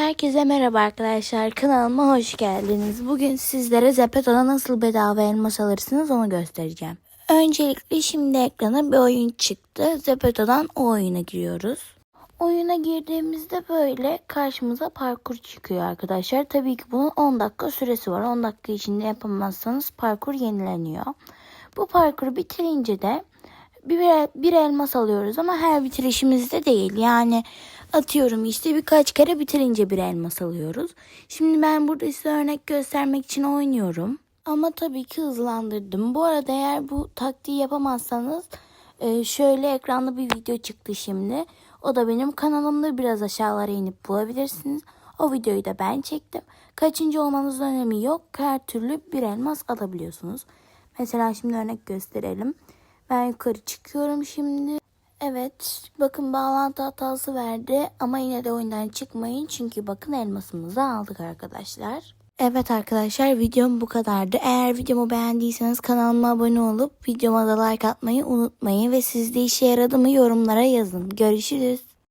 Herkese merhaba arkadaşlar. Kanalıma hoş geldiniz. Bugün sizlere Zepeto'da nasıl bedava elmas alırsınız onu göstereceğim. Öncelikle şimdi ekrana bir oyun çıktı. Zepeto'dan o oyuna giriyoruz. Oyuna girdiğimizde böyle karşımıza parkur çıkıyor arkadaşlar. Tabii ki bunun 10 dakika süresi var. 10 dakika içinde yapamazsanız parkur yenileniyor. Bu parkuru bitirince de bir, bir elmas alıyoruz ama her bitirişimizde değil. Yani atıyorum işte birkaç kere bitirince bir elmas alıyoruz. Şimdi ben burada size örnek göstermek için oynuyorum. Ama tabii ki hızlandırdım. Bu arada eğer bu taktiği yapamazsanız e, şöyle ekranda bir video çıktı şimdi. O da benim kanalımda biraz aşağılara inip bulabilirsiniz. O videoyu da ben çektim. Kaçıncı olmanızın önemi yok. Her türlü bir elmas alabiliyorsunuz. Mesela şimdi örnek gösterelim. Ben yukarı çıkıyorum şimdi. Evet bakın bağlantı hatası verdi ama yine de oyundan çıkmayın çünkü bakın elmasımızı aldık arkadaşlar. Evet arkadaşlar videom bu kadardı. Eğer videomu beğendiyseniz kanalıma abone olup videoma da like atmayı unutmayın ve sizde işe yaradı mı yorumlara yazın. Görüşürüz.